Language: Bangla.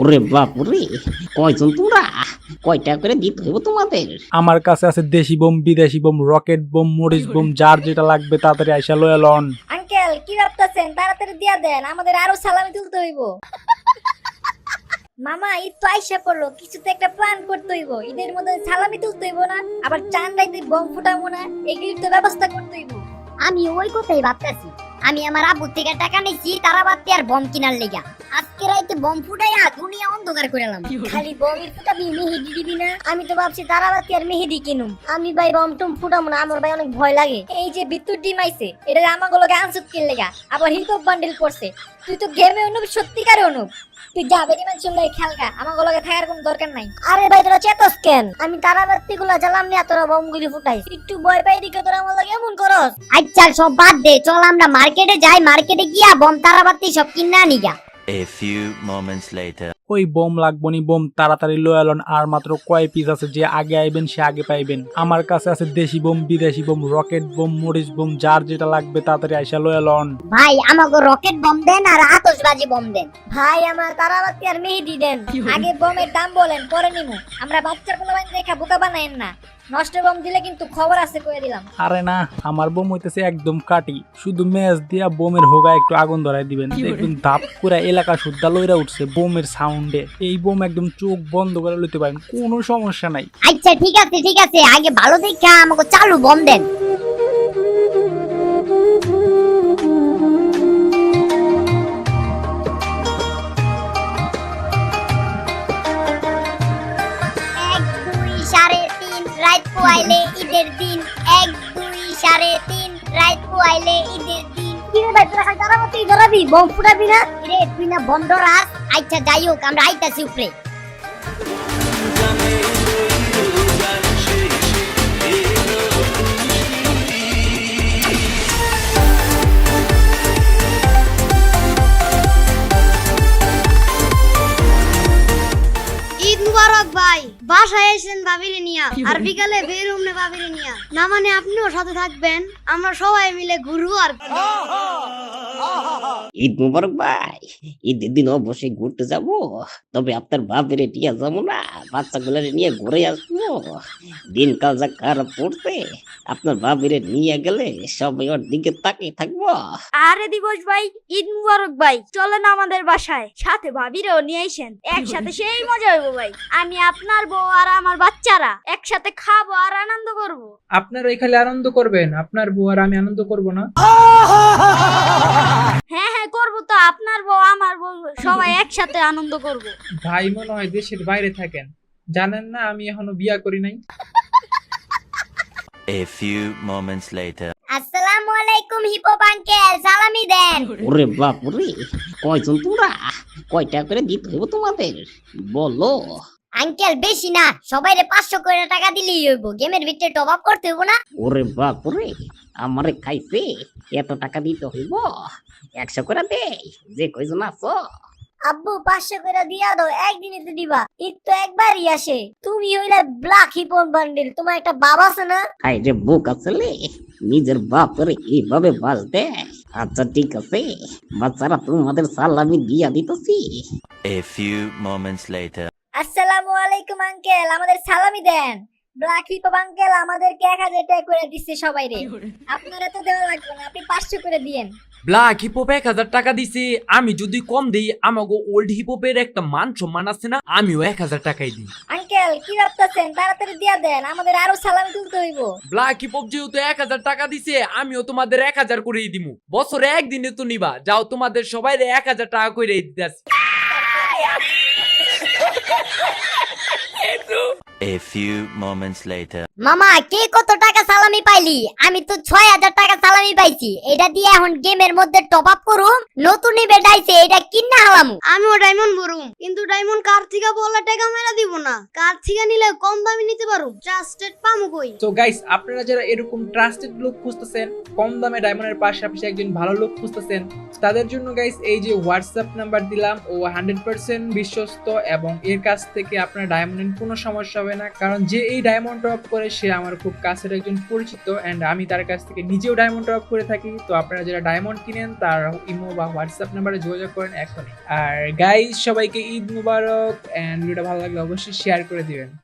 ওরে বাপ রে কয়জন তোমরা কয়টা করে দিতে হইব তোমাদের? আমার কাছে আছে দেশি বোম বিদেশি বোম রকেট বোম মরিচ বোম যার যেটা লাগবে তাড়াতাড়ি আইসা লয়ে লন। আঙ্কেল কি ভাবতেছেন? তাড়াতাড়ি দিয়া দেন আমাদের আরও সালামি তুলতে হইব। মামা ঈদ তো আইসা পড়ল। কিছু তো একটা প্ল্যান করতে হইব। ঈদের মধ্যে সালামি তুলতে হইব না আবার চান রাইতে বম ফুটাবো না এগুলির তো ব্যবস্থা করতে হইব। আমি ওই কথাই ভাবতেছি। আমি আমার আব্বু থেকে টাকা নিছি তারা বাদতে আর বম কিনার লেগা। আজকে রাইতে বম ফুটাইয়া দুনিয়া অন্ধকার করেলাম খালি বমের ফুটাবি মেহেদি দিবি না। আমি তো ভাবছি তারাবাতি আর মেহেদি কিনুম। আমি ভাই বম টম ফুটাবো না আমার ভাই অনেক ভয় লাগে। এই যে বিদ্যুৎ ডিম আইছে এটা আমাগুলোকে আনসুত কিন লেগা আবার হিপহপ বান্ডেল করছে। তুই তো গেমে অনুপ সত্যিকারে অনুপ। তুই যা চলে খেলগা আমাগুলোকে থাকার কোনো দরকার নাই। আরে ভাই, তোরা চেতস কেন? আমি তারাবাতি গুলা জ্বালাম নিয়ে তোরা বম গুলি ফুটাই একটু ভয় পাই দিকে তোরা আমার লাগে এমন করস। আচ্ছা সব বাদ দে, চল আমরা মার্কেটে যাই, মার্কেটে গিয়া বম তারাবাতি সব কিনা নিগা A few moments later. ওই বোম লাগবো নি বোম তাড়াতাড়ি লয়ে লন আর মাত্র কয় পিস আছে যে আগে আইবেন সে আগে পাইবেন। আমার কাছে আছে দেশি বোম বিদেশি বোম রকেট বোম মরিচ বোম যার যেটা লাগবে তাড়াতাড়ি আইসা লয়ে লন ভাই আমাকে রকেট বম দেন আর আতশবাজি বম দেন। ভাই আমার তারাবাতি আর মেহেদি দেন। আগে বমের দাম বলেন পরে নিমু। আমরা বাচ্চার কোনো বান দেখা বোকা বানায়েন না। নষ্ট বম দিলে কিন্তু খবর আছে কয়ে দিলাম। আরে না আমার বোম হইতেছে একদম কাটি। শুধু ম্যাচ দিয়া বোমের হোগা একটু আগুন ধরাই দিবেন। দেখবেন ধাপ করে এলাকা সুদ্ধা লইরা উঠছে বোমের সাউন্ডে এই বোম একদম চোখ বন্ধ করে লইতে পারেন, কোনো সমস্যা নাই। আচ্ছা ঠিক আছে ঠিক আছে, আগে ভালো দেখা আমাকে চালু বম দেন। ঈদের দিন। এক, দুই, সাড়ে তিন, রাত পোয়াইলে ঈদের তোরা খালি তারাবাতি ধরাবি বম ফুটাবি না? রে তুই না বন্ধ রাখ। আচ্ছা যাই হোক আমরা আইতাছি উপরে। ঈদ মুবারক ভাই। বাসায় এসেছেন বাবিরে নিয়া। আর বিকালে বের হমনে বাবিরে নিয়া। না মানে আপনিও সাথে থাকবেন? আমরা সবাই মিলে ঘুরবো আর কি। ঈদ মুবারক ভাই ঈদের দিন অবশ্যই ঘুরতে যাব। তবে আপনার বাপের টিয়া যাব না বাচ্চা বাচ্চাগুলারে নিয়ে ঘুরে আসব। দিনকাল যা খারাপ পড়ছে আপনার বাপের নিয়ে গেলে সবাই ওর দিকে তাকিয়ে থাকব। আরে দিবস ভাই ঈদ মুবারক ভাই চলেন আমাদের বাসায়। সাথে ভাবিরেও নিয়ে আইসেন। একসাথে সেই মজা হইব ভাই। আমি আপনার বউ আর আমার বাচ্চারা একসাথে খাব আর আনন্দ করব। আপনারা এখানে আনন্দ করবেন আপনার বউ আর আমি আনন্দ করব না। হ্যাঁ হ্যাঁ করব তো। আপনার বউ আমার বউ সবাই একসাথে আনন্দ করব। ভাই মনে হয় দেশের বাইরে থাকেন। জানেন না আমি এখনও বিয়া করি নাই। A few moments later. আসসালামু আলাইকুম হিপো আঙ্কেল সালামি দেন। ওরে বাপ রে কয়জন তোমরা কয়টা করে দিতে হইব তোমাদের? বলো। আঙ্কেল বেশি না। সবাইরে পাঁচশো করে টাকা দিলেই হইব। গেমের ভিতরে টপ আপ করতে হইব না। ওরে বাপ রে আমারে খাইছে এত টাকা দিতে হইব? একশো করে দে যে কয়জন আছো আব্বু পাঁচশো করে দিয়া দাও একদিনে তো দিবা। ঈদ তো একবারই আসে। তুমি হইলে ব্ল্যাক হিপন বান্ডিল তোমার একটা বাবা আছে না? হাই রে বুক আসলে নিজের বাপের এইভাবে বাঁচতে আচ্ছা ঠিক আছে। বাচ্চারা তোমাদের সালামি দিয়া দিতেছি। A few moments later. আসসালামু আলাইকুম আঙ্কেল আমাদের সালামি দেন। ব্ল্যাক হিপপ আঙ্কেল আমাদেরকে এক হাজার টাকা করে দিচ্ছে সবাই রে। আপনারা তো দেওয়া লাগবে না আপনি পাঁচশো করে দিয়েন। ব্ল্যাক হিপহপ এক হাজার টাকা দিছে আমি যদি কম দিই আমাকে ওল্ড হিপহপের একটা মান সম্মান আছে না আমিও এক হাজার টাকাই দিই। আঙ্কেল কি ভাবতেছেন? তাড়াতাড়ি দিয়া দেন আমাদের আরও সালামি তুলতে হইব। ব্ল্যাক হিপহপ যেহেতু এক হাজার টাকা দিছে আমিও তোমাদের এক হাজার করেই দিমু। বছরে একদিনে তো নিবা যাও তোমাদের সবাই এক হাজার টাকা করে দিতেছি। A few moments later. মামা কে কত টাকা সালামি পাইলি? আমি তো ছয় হাজার টাকা সালামি পাইছি। এটা দিয়ে এখন গেমের মধ্যে টপ আপ করুম। নতুন ইভেন্ট আইছে এটা কিনা হালামু। আমিও ডায়মন্ড ভরুম। কিন্তু ডায়মন্ড কার থেকে বললে টাকা মেরা দিব না? কার থেকে নিলে কম দামে নিতে পারো ট্রাস্টেড পামু কই? তো গাইস আপনারা যারা এরকম ট্রাস্টেড লোক খুঁজতেছেন কম দামে ডায়মন্ডের পাশাপাশি একজন ভালো লোক খুঁজতেছেন তাদের জন্য গাইস এই যে হোয়াটসঅ্যাপ নাম্বার দিলাম ও হান্ড্রেড পার্সেন্ট বিশ্বস্ত এবং এর কাছ থেকে আপনার ডায়মন্ডের কোনো সমস্যা হবে না, কারণ যে এই ডায়মন্ড ড্রপ করে সে আমার খুব কাছের একজন পরিচিত অ্যান্ড আমি তার কাছ থেকে নিজেও ডায়মন্ড ড্রপ করে থাকি। তো আপনারা যারা ডায়মন্ড কিনেন, তার ইমো বা হোয়াটসঅ্যাপ নাম্বারে যোগাযোগ করেন এখনই। আর গাইজ সবাইকে ঈদ মুবারক অ্যান্ড ভিডিওটা ভালো লাগলে অবশ্যই শেয়ার করে দিবেন।